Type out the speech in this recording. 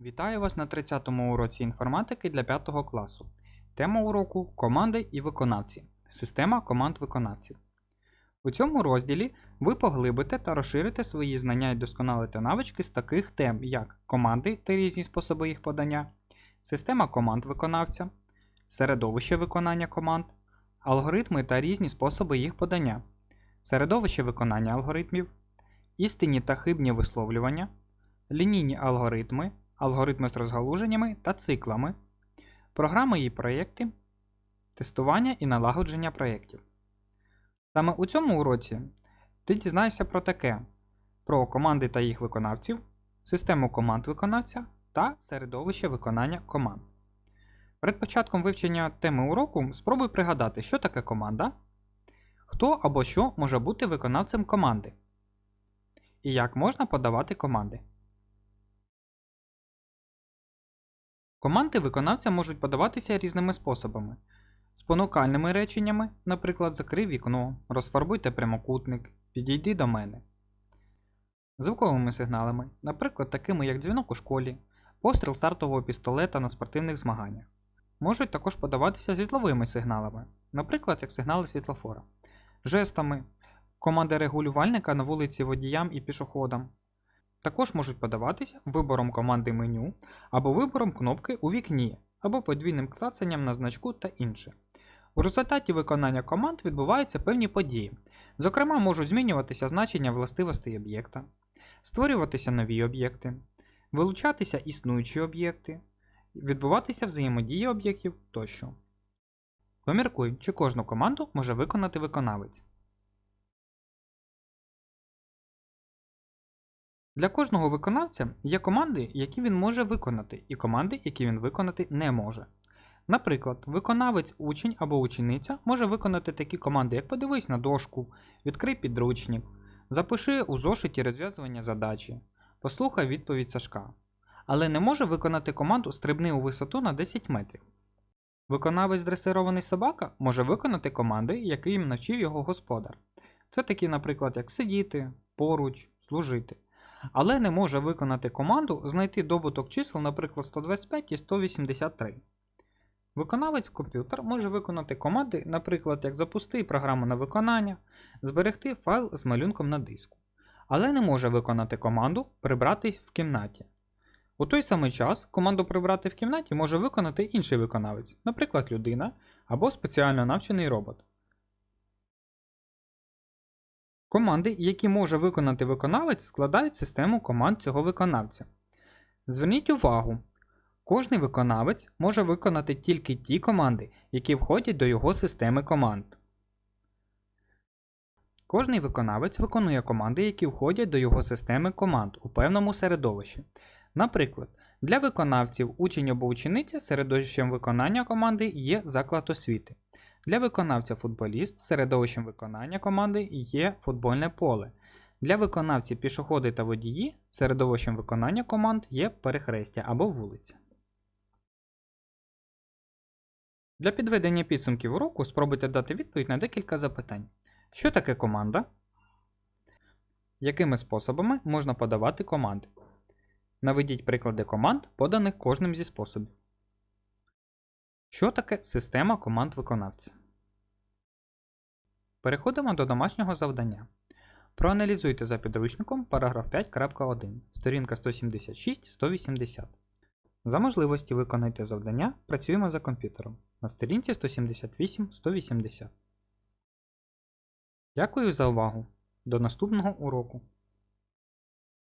Вітаю вас на 30-му уроці інформатики для 5 класу. Тема уроку Команди і виконавці. Система команд виконавців. У цьому розділі ви поглибите та розширите свої знання і досконалите навички з таких тем, як команди та різні способи їх подання, система команд виконавця, середовище виконання команд, алгоритми та різні способи їх подання, середовище виконання алгоритмів, істинні та хибні висловлювання, лінійні алгоритми, алгоритми з розгалуженнями та циклами, програми і проєкти, тестування і налагодження проєктів. Саме у цьому уроці ти дізнаєшся про таке: про команди та їх виконавців, систему команд виконавця та середовище виконання команд. Перед початком вивчення теми уроку спробуй пригадати, що таке команда, хто або що може бути виконавцем команди, і як можна подавати команди. Команди виконавця можуть подаватися різними способами. Спонукальними реченнями, наприклад, закрий вікно, розфарбуйте прямокутник, підійди до мене. Звуковими сигналами, наприклад, такими як дзвінок у школі, постріл стартового пістолета на спортивних змаганнях. Можуть також подаватися світловими сигналами, наприклад, як сигнали світлофора, жестами, команди регулювальника на вулиці водіям і пішоходам. Також можуть подаватися вибором команди меню або вибором кнопки у вікні, або подвійним клацанням на значку та інше. У результаті виконання команд відбуваються певні події. Зокрема, можуть змінюватися значення властивостей об'єкта, створюватися нові об'єкти, вилучатися існуючі об'єкти, відбуватися взаємодія об'єктів тощо. Поміркуй, чи кожну команду може виконати виконавець. Для кожного виконавця є команди, які він може виконати, і команди, які він виконати не може. Наприклад, виконавець учень або учениця може виконати такі команди, як подивись на дошку, відкрий підручник, запиши у зошиті розв'язування задачі, послухай відповідь Сашка. Але не може виконати команду стрибни у висоту на 10 метрів. Виконавець дресирований собака може виконати команди, які їм навчив його господар. Це такі, наприклад, як сидіти, поруч, служити. Але не може виконати команду знайти добуток чисел, наприклад, 125 і 183. Виконавець комп'ютер може виконати команди, наприклад, як запусти програму на виконання, зберегти файл з малюнком на диску. Але не може виконати команду Прибрати в кімнаті. У той самий час команду Прибрати в кімнаті може виконати інший виконавець, наприклад, людина або спеціально навчений робот. Команди, які може виконати виконавець, складають систему команд цього виконавця. Зверніть увагу, кожний виконавець може виконати тільки ті команди, які входять до його системи команд. Кожний виконавець виконує команди, які входять до його системи команд у певному середовищі. Наприклад, для виконавців учень або учениця середовищем виконання команди є заклад освіти. Для виконавця футболіст середовищем виконання команди є футбольне поле. Для виконавців пішоходи та водії середовищем виконання команд є перехрестя або вулиця. Для підведення підсумків уроку спробуйте дати відповідь на декілька запитань. Що таке команда? Якими способами можна подавати команди? Наведіть приклади команд, поданих кожним зі способів. Що таке система команд виконавця? Переходимо до домашнього завдання. Проаналізуйте за підручником параграф 5.1, сторінка 176-180. За можливості виконайте завдання Працюємо за комп'ютером на сторінці 178-180. Дякую за увагу! До наступного уроку!